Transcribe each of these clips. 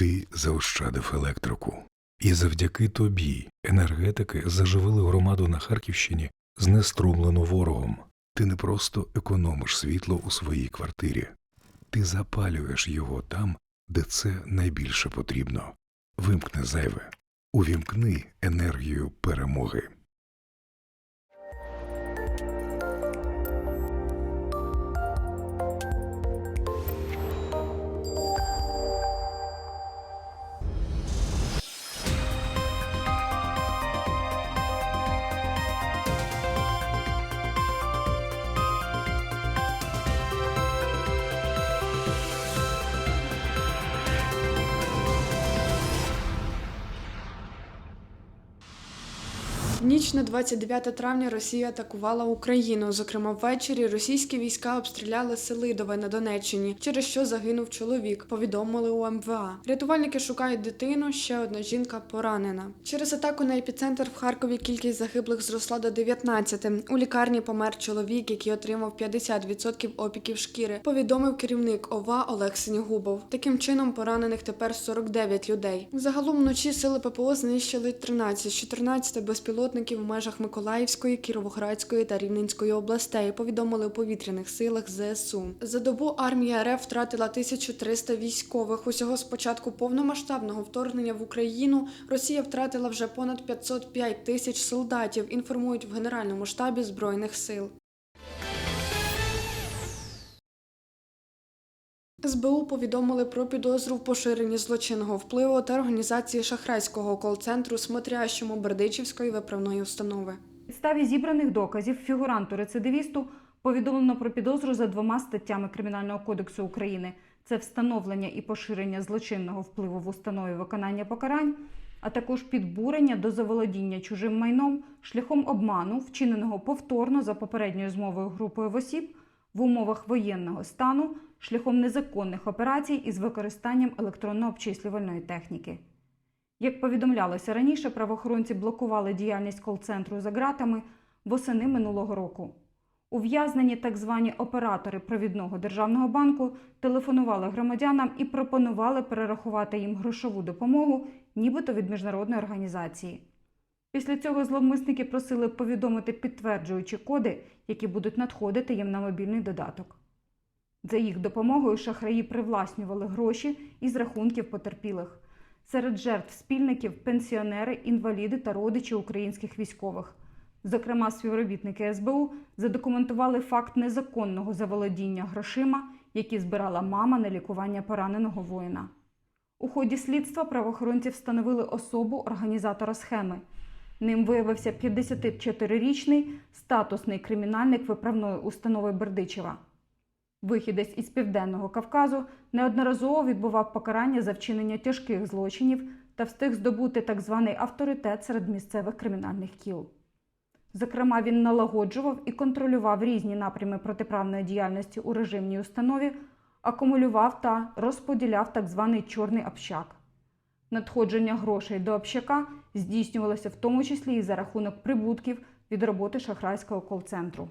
Ти заощадив електрику. І завдяки тобі енергетики заживили громаду на Харківщині, знеструмлену ворогом. Ти не просто економиш світло у своїй квартирі, ти запалюєш його там, де це найбільше потрібно. Вимкни зайве, увімкни енергію перемоги. Ніч на 29 травня Росія атакувала Україну. Зокрема, ввечері російські війська обстріляли Селидове на Донеччині, через що загинув чоловік. Повідомили у МВА. Рятувальники шукають дитину. Ще одна жінка поранена. Через атаку на епіцентр в Харкові кількість загиблих зросла до 19. У лікарні помер чоловік, який отримав 50% опіків шкіри. Повідомив керівник ОВА Олег Синігубов. Таким чином поранених тепер 49 людей. Загалом вночі сили ППО знищили 13 з 14 безпілотників в межах Миколаївської, Кіровоградської та Рівненської областей. Повідомили у повітряних силах ЗСУ. За добу армія РФ втратила 1300 військових. Усього з початку повномасштабного вторгнення в Україну Росія втратила вже понад 505 тисяч солдатів. Інформують в Генеральному штабі збройних сил. СБУ повідомили про підозру в поширенні злочинного впливу та організації шахрайського кол-центру смотрящому Бердичівської виправної установи. Підставі зібраних доказів фігуранту рецидивісту повідомлено про підозру за двома статтями Кримінального кодексу України: це встановлення і поширення злочинного впливу в установі виконання покарань, а також підбурення до заволодіння чужим майном шляхом обману, вчиненого повторно за попередньою змовою групою осіб в умовах воєнного стану шляхом незаконних операцій із використанням електронно-обчислювальної техніки. Як повідомлялося раніше, правоохоронці блокували діяльність кол-центру за ґратами восени минулого року. Ув'язнені так звані оператори провідного державного банку телефонували громадянам і пропонували перерахувати їм грошову допомогу, нібито від міжнародної організації. Після цього зловмисники просили повідомити підтверджуючі коди, які будуть надходити їм на мобільний додаток. За їх допомогою шахраї привласнювали гроші із рахунків потерпілих. Серед жертв спільників пенсіонери, інваліди та родичі українських військових. Зокрема, співробітники СБУ задокументували факт незаконного заволодіння грошима, які збирала мама на лікування пораненого воїна. У ході слідства правоохоронці встановили особу організатора схеми. Ним виявився 54-річний статусний кримінальник виправної установи Бердичева. Вихідець із південного Кавказу неодноразово відбував покарання за вчинення тяжких злочинів та встиг здобути так званий авторитет серед місцевих кримінальних кіл. Зокрема, він налагоджував і контролював різні напрями протиправної діяльності у режимній установі, акумулював та розподіляв так званий чорний общак. Надходження грошей до общака здійснювалося в тому числі і за рахунок прибутків від роботи шахрайського кол-центру.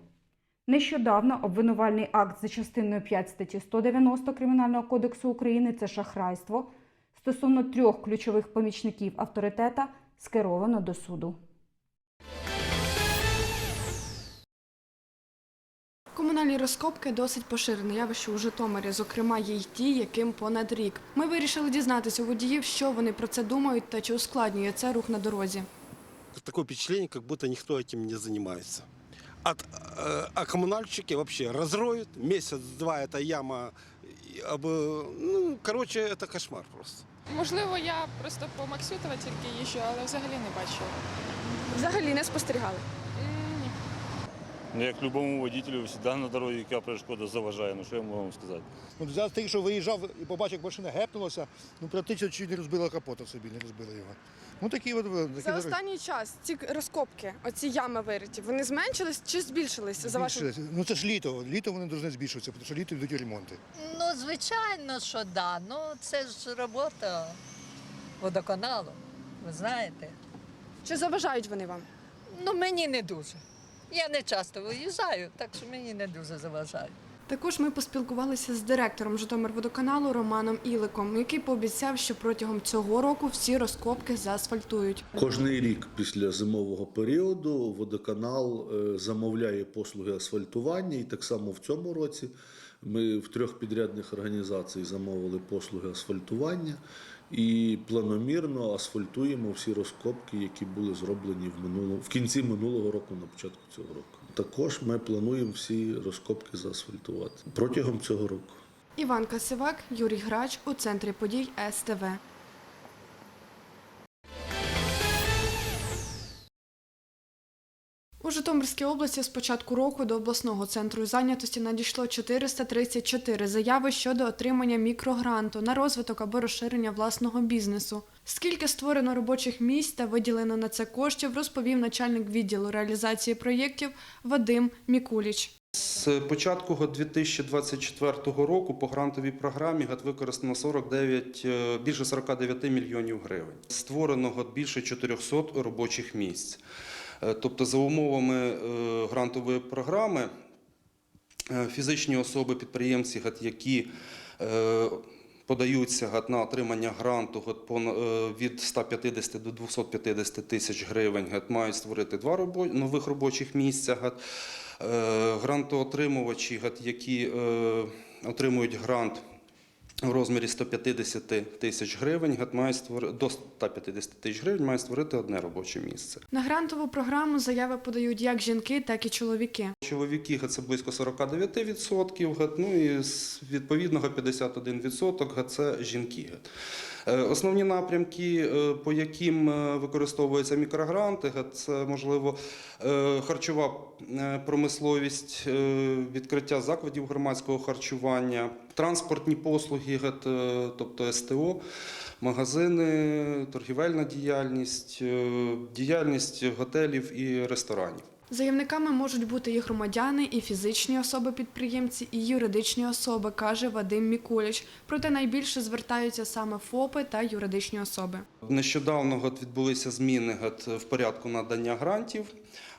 Нещодавно обвинувальний акт за частиною 5 статті 190 Кримінального кодексу України це шахрайство стосовно трьох ключових помічників авторитета скеровано до суду. Комунальні розкопки досить поширене явище у Житомирі. Зокрема, є й ті, яким понад рік. Ми вирішили дізнатися у водіїв, що вони про це думають та чи ускладнює це рух на дорозі. такое впечатление, как будто никто этим не занимается От, э, а коммунальщики вообще разроют, месяц-два эта яма, и об, ну, короче, это кошмар просто. Можливо, я просто по Максютова тільки їжджу, але взагалі не бачила. Взагалі не спостерігали. Ну, як любому водителю, завжди на дорозі, яка перешкода заважає. Ну що я можу вам сказати? Ну, зараз тільки що виїжджав і побачив, як машина гепнулася, ну практично чуть не розбила капота собі, не розбила його. Ну такі от такі За дороги. останній час ці розкопки, оці ями вириті, вони зменшились чи збільшилися за вашим? Збільшилися. Ну це ж літо. Літо вони повинні збільшуватися, тому що літо йдуть ремонти. Ну, звичайно, що да. Ну, це ж робота водоканалу, ви знаєте. Чи заважають вони вам? Ну, мені не дуже. Я не часто виїжджаю, так що мені не дуже заважає. Також ми поспілкувалися з директором Житомирводоканалу Романом Іликом, який пообіцяв, що протягом цього року всі розкопки заасфальтують. Кожний рік після зимового періоду водоканал е, замовляє послуги асфальтування, і так само в цьому році ми в трьох підрядних організацій замовили послуги асфальтування і планомірно асфальтуємо всі розкопки, які були зроблені в минулому в кінці минулого року, на початку цього року. Також ми плануємо всі розкопки заасфальтувати протягом цього року. Іван Касивак, Юрій Грач у центрі подій СТВ. У Житомирській області з початку року до обласного центру зайнятості надійшло 434 заяви щодо отримання мікрогранту на розвиток або розширення власного бізнесу. Скільки створено робочих місць та виділено на це коштів, розповів начальник відділу реалізації проєктів Вадим Мікуліч. З початку 2024 року по грантовій програмі використано 49, е, більше 49 мільйонів гривень. Створено більше 400 робочих місць. Е, Тобто, за умовами е, грантової програми, е, фізичні особи-підприємці, які подаються на отримання гранту від 150 до 250 тисяч гривень, мають створити два нових робочих місця. Грантоотримувачі, які отримують грант в розмірі 150 тисяч гривень, має створити до 150 тисяч гривень, має створити одне робоче місце. На грантову програму заяви подають як жінки, так і чоловіки. Чоловіки це близько 49%, ГАТ, ну і з відповідного 51% ГАТ, це жінки. Е, Основні напрямки, е, по яким е, використовуються мікрогранти, це можливо харчова промисловість, відкриття закладів громадського харчування, транспортні послуги, тобто СТО, магазини, торгівельна діяльність, діяльність готелів і ресторанів. Заявниками можуть бути і громадяни, і фізичні особи-підприємці, і юридичні особи, каже Вадим Мікуліч. Проте найбільше звертаються саме ФОПи та юридичні особи. Нещодавно відбулися зміни в порядку надання грантів.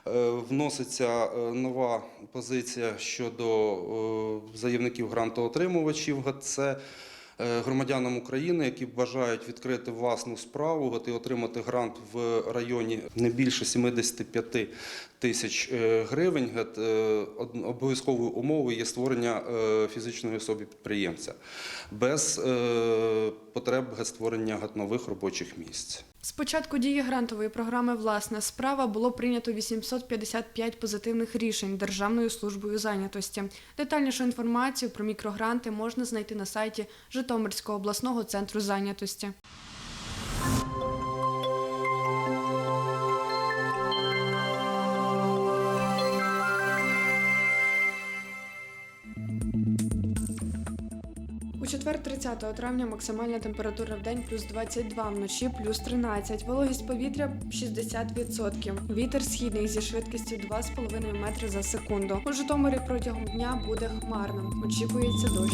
Е, Вноситься е, нова позиція щодо е, заявників грантоотримувачів. Це громадянам України, які бажають відкрити власну справу і отримати грант в районі не більше 75 тисяч е, гривень. Е, Обов'язковою умовою є створення е, фізичної особи підприємця без е, потреб створення нових робочих місць. З початку дії грантової програми Власна справа було прийнято 855 позитивних рішень Державною службою зайнятості. Детальнішу інформацію про мікрогранти можна знайти на сайті Житомирського обласного центру зайнятості. У четвер 30 травня максимальна температура в день плюс 22, вночі плюс 13, вологість повітря 60%. Вітер східний зі швидкістю 2,5 метри за секунду. У Житомирі протягом дня буде хмарно. Очікується дощ.